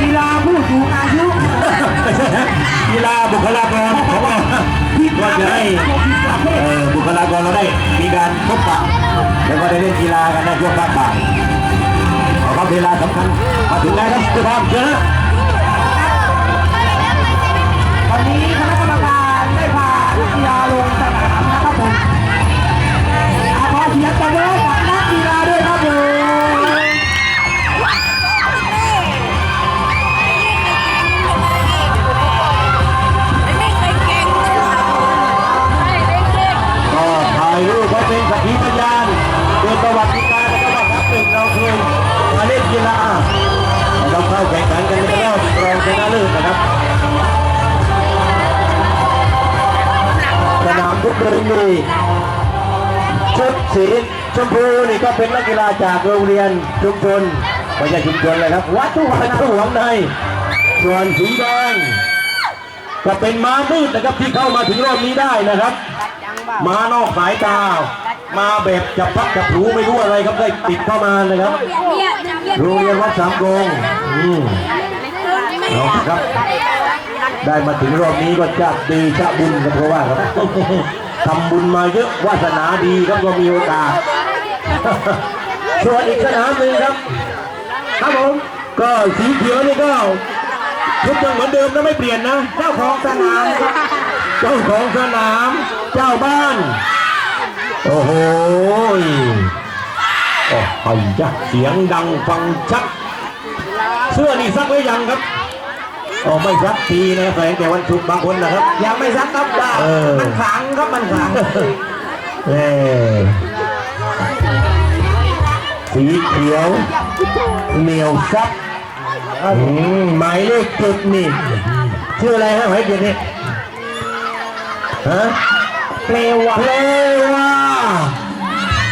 กีฬาผู้สูงอายุกีฬาบุคลากรของเราว่าจะให้เอ่อบุคลากรเราได้มีการพบปะแล้วก็ได้เล่นกีฬากันในช่วงภาคบ่ายเอาครับเวลาสำคัญมาถึงแล้วครับทุกท่านเชิญนะวันนี้คณะ นี่ชุดสีชมพูนี่ก็เป็นนักกีฬาจากโรงเรียนชุมชนไม่ใช่ชุมชนเลยครับ วัดทุ่งวัดทุ่งหวังใน ส่วนสีแดงก็เป็นม้ามืดนะครับที่เข้ามาถึงรอบนี้ได้นะครับ ม้านอกสายตา มาแบบจับพักจับผูไม่รู้อะไรครับได้ติดเข้ามานะครับ โรงเรียนวัดสามกงอืมเอาครับ ได้มาถึงรอบนี้ก็จะดีชะบุญกันเพราะว่าครับ ทำบุญมาเยอะวาสนาดีครับก็มีโอกาส ส่วนอีกสนามหนึ่งครับ ครับผม ก็สีเขียวนี่ก็ชุดยังเหมือนเดิมนะไม่เปลี่ยนนะ เจ้าของสนามครับ เจ้าของสนาม เจ้าบ้าน โอ้โหโอ้ไอ้ยะเสียงดังฟังชัด เสื้อนี่ซักไว้ยังครับ อ๋อไม่ซักทีนะแสดงแต่วันศุกร์บางคนนะครับยังไม่ซักครับว่าเออ มันขลังครับมันขลังเอ่สีเขียวเหนียวซับอืมหมายเลขเจ็ดนี่ชื่ออะไรฮะหมายเลขเจ็ดนี่ฮะ เปลวะ เพลวา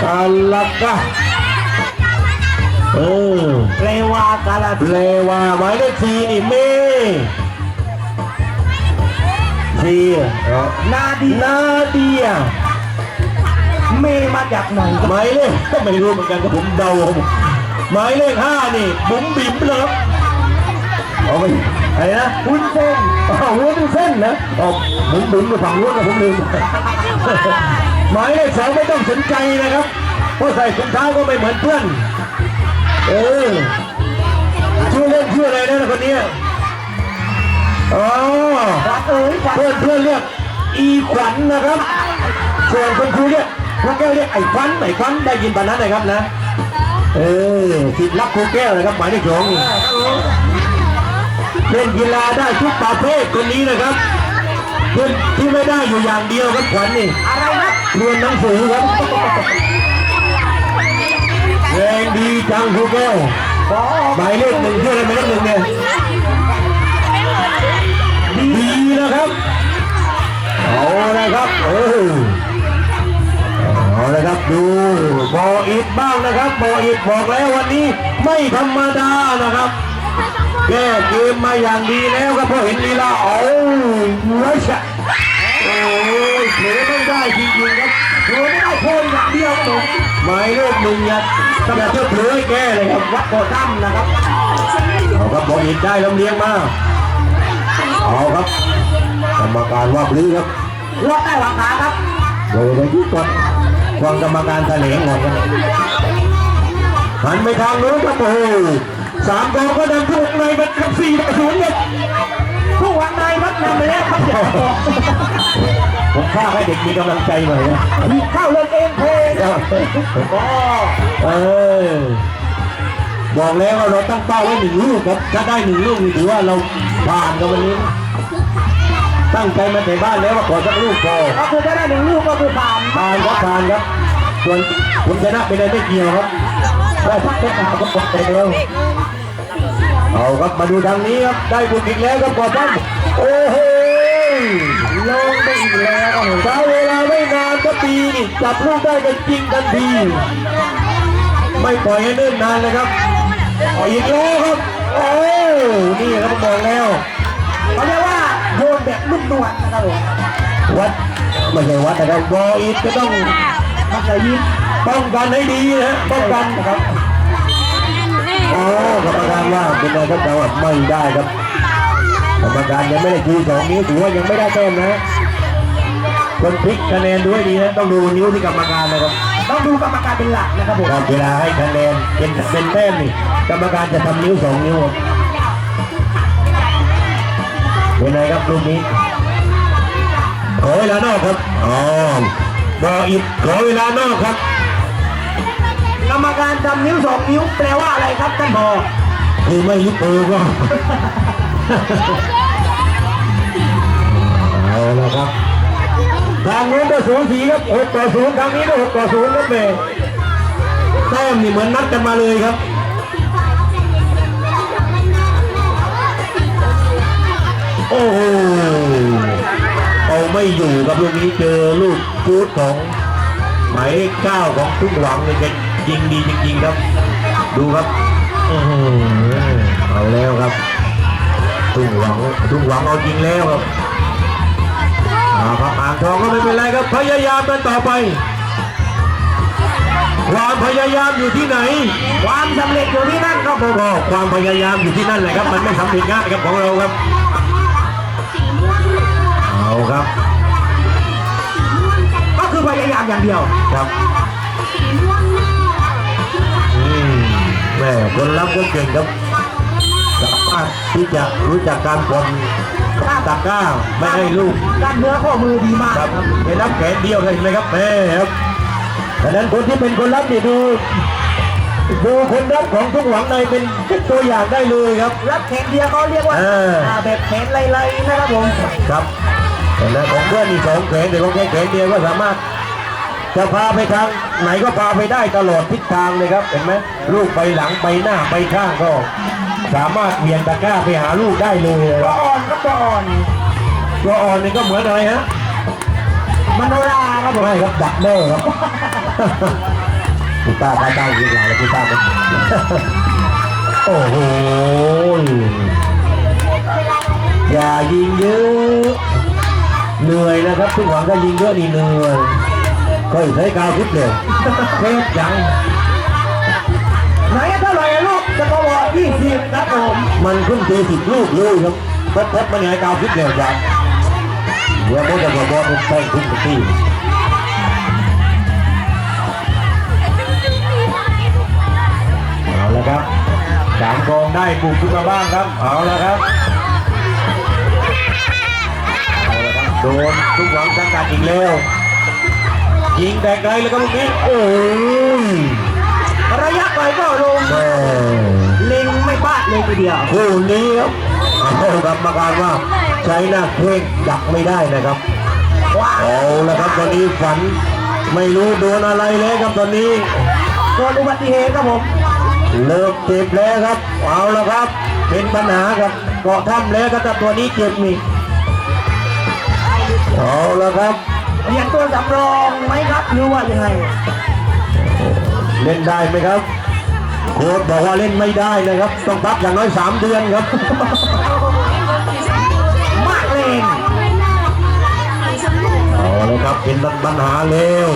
อัลลักะ เออเปลวากาลาเพลวาหมายเลขสี่นี่เมสี่เอ่อนาดีนาเดียเมมาจากไหนครับหมายเลขก็ไม่รู้เหมือนกันก็ผมเดาเอาหมายเลขห้านี่บุ๋มบิ๋มเลยครับเอาไปอะไรนะวุ้นเส้นอ๋อวุ้นเส้นนะอ๋อบุ๋มบิ๋มไปฝั่งนู้นนะผมลืมหมายเลขสองไม่ต้องสนใจนะครับเพราะใส่ถุงเท้าก็ไม่เหมือนเพื่อน เออชื่อเล่นชื่ออะไรนะคนเนี้ยอ๋อรักเอ๋ยรักเพื่อนเพื่อนเรียกอีขวัญนะครับ ส่วนคนครูเรียกครูแก้วเรียกไอ้ขวัญไอ้ขวัญได้ยินปานนั้นนะครับนะ เออสิทธิ์รักครูแก้วนะครับหมายเลขสองนี่เล่นกีฬาได้ทุกประเภทคนนี้นะครับเพื่อนที่ไม่ได้อยู่อย่างเดียวครับขวัญนี่อะไรนะเรียนหนังสือครับ แรงดีจังครูแก้หมายเลขหนึ่งชื่อะไรหมายเลขหนึ่งเนี่ยดีนะครับเอาละครับเออเอาละครับดูบออิดบ้างนะครับบออิดบอกแล้ววันนี้ไม่ธรรมดานะครับแก้เกมมาอย่างดีแล้วครับพราะเห็นลีลาโอ้ยรัชะโอ้ยเผลอไม่ได้จริงๆครับเผลอไม่ได้คนอย่างเดียวครับผมหมายเลขหนึ่งอย่าอย่าเจ้าเผลอให้แก้เลยครับวัดโคตั้มนะครับเอาครับบออิดได้ลำเลียงมาเอาครับกรรมการว่าปลื้อครับรถได้หวังขาครับเดี๋ยวเดี๋ยวยุดก่อนฟังกรรมการแถลงก่อนครับหันไปทางโน้นครับโอ้โหสามกองก็ดันทุกในเป็นกับสี่ต่อศูนย์ครับผู้หวังนายวัดนำไปแล้วครับเดี๋ยวบอกผมพาให้เด็กมีกำลังใจหน่อยนะเข้าเล่นเองเพลงก็ เออบอกแล้วว่าเราตั้งเป้าไว้หนึ่งลูกครับถ้าได้หนึ่งลูกนี่ถือว่าเราผ่านกันวันนี้ ตั้งใจมาแต่บ้านแล้วว่าขอสักลูกพอก็คือถ้าได้หนึ่งลูกก็คือผ่านผ่านครับผ่านครับ ส่วนคุณชนะเป็นอะไรไม่เกี่ยวครับได้พักเทคนิคก็ปลดไปแล้วเอาครับมาดูทางนี้ครับได้บุญอีกแล้วครับกอนท่านโอ้โหลงไปอีกแล้วใช้เวลา ปีนี่จับลูกได้กันจริงทันที ไม่ปล่อยให้เนิ่นนานเลยครับเออีกแล้วครับ โอ้นี่ครับผมบอกแล้วเขาเรียกว่าโยนแบบนุ่มนวลนะครับผมวัดไม่ใช่วัดนะครับบออีกก็ต้องมันจะยิ้มป้องกันให้ดีนะป้องกันนะครับโอ๋อกรรมการว่าเป็นไงครับเราแบบไม่ได้ครับกรรมการยังไม่ได้ชูสองนิ้วถือว่ายังไม่ได้แต้มนะ คนพลิกคะแนนด้วยดีนะต้องดูนิ้วที่กรรมการนะครับ ต้องดูกรรมการเป็นหลักนะครับผมครับเวลาให้คะแนนเป็นเป็นแต้มนี่กรรมการจะทำนิ้วสองนิ้วเป็นไงครับลูกนี้ขอเวลานอกครับอ๋อบออิดขอเวลานอกครับ กรรมการทำนิ้วสองนิ้วแปลว่าอะไรครับท่านผอคือไม่ยุบมือก็เอาละครับ ทางนู้นก็สูงสีครับหกต่อศูนย์ทางนี้ก็หกต่อศูนย์ครับเมย์แต้มนี่เหมือนนัดกันมาเลยครับโอ้โหเอาไม่อยู่ครับลูกนี้เจอลูกฟูดของหมายเลขเก้าของทุกหวังเลยแกยิงดีจริงๆครับ ดูครับอื้อหือเอาแล้วครับทุกหวังทุกหวังเอาจริงแล้วครับาครับอ่างทองก็ไม่เป็นไรครับพยายามกันต่อไป ความพยายามอยู่ที่ไหน ความสำเร็จอยู่ที่นั่นครับผมก็ความพยายามอยู่ที่นั่นแหละครับ มันไม่สำเร็จง่ายครับของเราครับเอาครับ ก็คือพยายามอย่างเดียวครับอืมแม่คนรับก็เก่งครับสา มารถที่จะรู้จักการผ่อนตะกร้าไม่ให้ลูกด้านเนื้อข้อมือดีมากครับเห็นรับแขนเดียวเลยเห็นไหมครับแม่ครับดังนั้นคนที่เป็นคนรับนี่ดูดูคนรับของทุกหวังในเป็นตัวอย่างได้เลยครับ รับแขนเดียวเขาเรียกว่าเอออ่าแบบแขนไล่ๆนะครับผมครับแต่ละของเพื่อนนี่สองแขนแต่ของแค่แขนเดียวก็สามารถจะพาไปทางไหนก็พาไปได้ตลอดทิศทางเลยครับเห็นไหมลูกไปหลังไปหน้าไปข้างก็ สามารถเบี่ยงตะกร้าไปหาลูกได้เลยตัวอ่อนก็ตัวอ่อนตัวอ่อนนี่ก็เหมือนอะไรฮะมโนราครับผมไม่ครับดักแน่ครับคุณตาตาตายิงหลายแล้วคุณตาครับโอ้โหอย่ายิงเยอะเหนื่อยนะครับทุกหวังก็ยิงเยอะนี่เหนื่อยค่อยใช้กาวพิษเลยเทปยัง ครับผม มันขึ้นตีสิบลูกเลยครับเพัดพัดมันยังไงกาวพิษเลยจ้ะเดี๋ยวมันจะบอกว่าเป็นแป้งทุกทีเอาละครับสามกองได้บุกขึ้นมาบ้างครับ เอาละครับเอาละครับโดนทุกหวังสังกัดอีกแล้วยิงแต่ไกลเลยครับลูกนี้โอ้ยระยะไกลก็ลงแม่ เล็งไม่พลาดเลยทีเดียวคู่นี้ครับเอากรรมการว่าใช้หน้าเพ่งดักไม่ได้นะครับว้าวเอาละครับตอนนี้ฝันไม่รู้โดนอะไรเลยครับตอนนี้โดนอุบัติเหตุครับผมเริ่มเจ็บแล้วครับเอาละครับ เป็นปัญหาครับเกาะถ้ำแล้วก็แต่ตัวนี้เจ็บนี่เอาละครับเปลี่ยนตัวสำรองไหมครับหรือว่ายังไงเล่นได้ไหมครับ โค้ชบอกว่าเล่นไม่ได้นะครับ ต้องพักอย่างน้อยสามเดือนครับมากเลงเอาละครับเป็นปัญหาเร็ว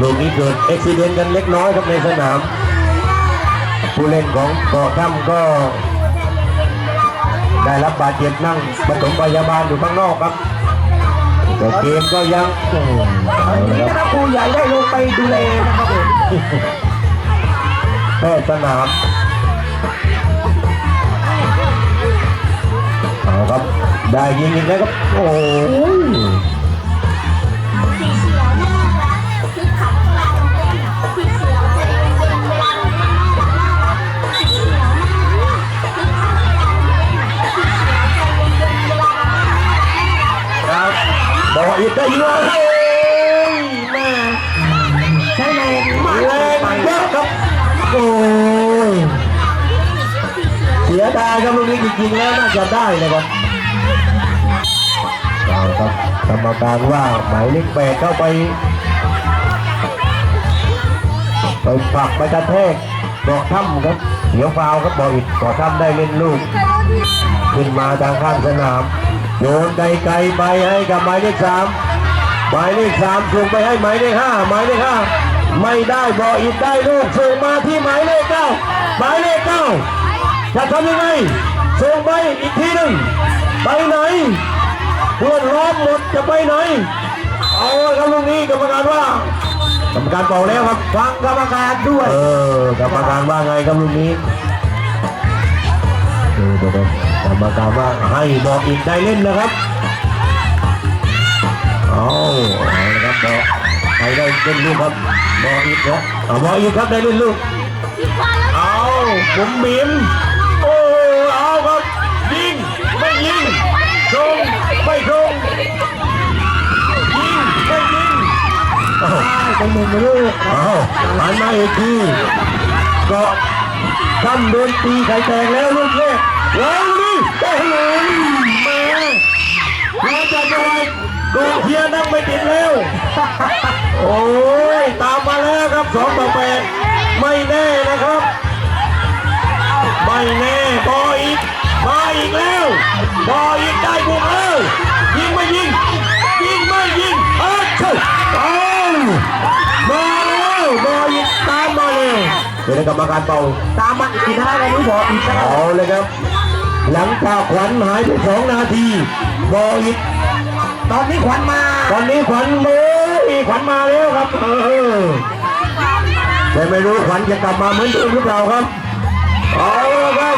ลูกนี้เกิดอุบิเหตุกันเล็กน้อยครับในสนาม ผู้เล่นของเกาะถ้ำก็ ได้รับบาดเจ็บนั่งปฐมพยาบาลอยู่ข้างนอกครับแต่เกมก็ยังอืมตอเอานนี้ละคคณะรับครูใหญ่ได้ลงไปดูแลนะครับผม แม่สนามเอาครับ ได้ยิงอีกแล้วครับ โอ้ย จะได้เลยครับเอาครับกรรมการว่าหมายเลขแปดเข้าไปไปผลักไปกระแทกเกถ้ำครับเดี๋ยวฟาวครับบออิดเกาะถ้ำได้เล่นลูก ขึ้นมาทางข้างสนาม โยนไกลๆไปให้กับหมายเลขสามหมายเลขสามส่งไปให้หมายเลขห้าหมายเลขห้าไม่ได้บออิดได้ลูกส่งมาที่หมายเลขเก้าหมายเลขเก้าจะทำยังไง ส่งไปอีกทีหนึ่งไปไหนเพื่อนล้อมหมดจะไปไหน เอาละครับลูกนี้กรรมการว่ากรรมการบอกแล้วครับฟังกรรมการด้วย เออกรรมการว่าไงครับลูกนี้เออเดี๋ยวๆกรรมการว่าให้บอกอีกได้เล่นนะครับเอาเอาละครับบอกใครได้เล่นลูกครับบอกอีกนะเอาบอกอีกครับได้เล่นลูกเอาผมหมิ ไม่ตรงยิงไม่ยิงเอาเป็นหนึ่งลูกเอาหันมาอีกทีก็ทำโดนตีไข่แตกแล้วลูกแรกแล้วนี่โอ้โหแม่เราจะจะไว้กองเชียร์นั่งไม่ติดแล้ว โอ้ย ตามมาแล้วครับสองต่อแปดไม่แน่นะครับ ไม่แน่บออีก มาอีกแล้ว บออีกได้บุกแล้วยิงไม่ยิง ยิงไม่ยิงเออเช่เอามาแล้วบออีกตามมาเลยเดี๋ยวกรรมการเป่าตามมาอีกทีนะวันนี้บอกอีกนะครับเอาเลยครับ หลังจากขวัญหายไปสองนาทีบออีกตอนนี้ขวัญมา ตอนนี้ขวัญเลยขวัญมาแล้วครับเออแต่ไม่รู้ขวัญจะกลับมาเหมือนเดิมหรือเปล่าครับเอาละครับ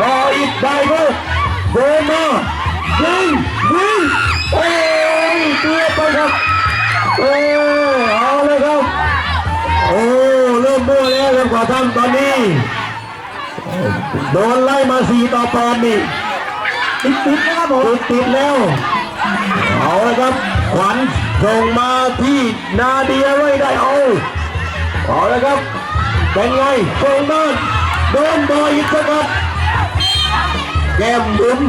บออีกได้ก็ เดินมายิงยิงโอ้ยเตือนไปครับเออเอาเลยครับโอ้เริ่มมั่วแล้วครับกว่าท่านตอนนี้โดนไล่มาสี่ต่อแปดนี่ติดติดนะครับผมติดติดแล้วเอาเละครับขวัญส่งมาที่นาเดียไว้ได้เอาเอาเละครับเป็นไงส่งด้านโดนบอยอีกครับ แก้มบุ้ม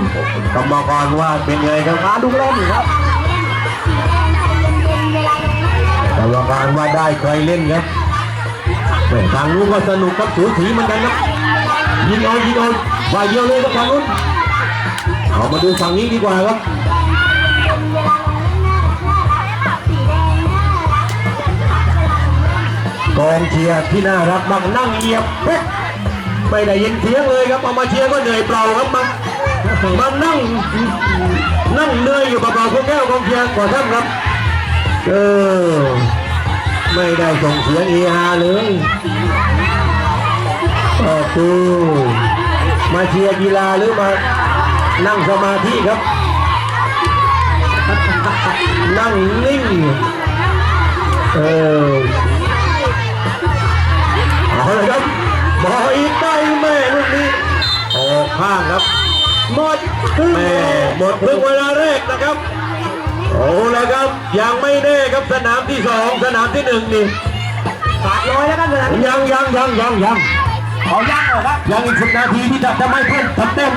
กรรมการว่าเป็นไงครับมาดูเล่นครับกรรมการว่าได้ใครเล่นครับแม่ทางนู้นก็สนุกครับสูสีเหมือนกันครับยิงเอายิงเอาว่าเยอะเลยครับทางนู้นเอามาดูฝั่งนี้ดีกว่าครับกองเชียร์ที่น่ารักมากนั่งเงียบเฮ้ย ไม่ได้ยินเสียงเลยครับเอามาเชียร์ก็เหนื่อยเปล่าครับมันมันนั่งนั่งเหนื่อยอยู่เปล่าๆพวกแก้วกองเชียร์กว่าท่านครับ เออไม่ได้ส่งเสียงเอฮาเลยโอ้โหมาเชียร์กีฬาหรือมานั่งสมาธิครับ หมดครึ่งเวลาแรกนะครับโอ้แล้วครับยังไม่แน่ครับสนามที่สองสนามที่หนึ่งนี่ขาดร้อยแล้วกันเลยยังยังยังยังยังขอย่างเหรอครับยังอีกสิบนาทีที่จะจะไม่เพิ่มทำเต็ม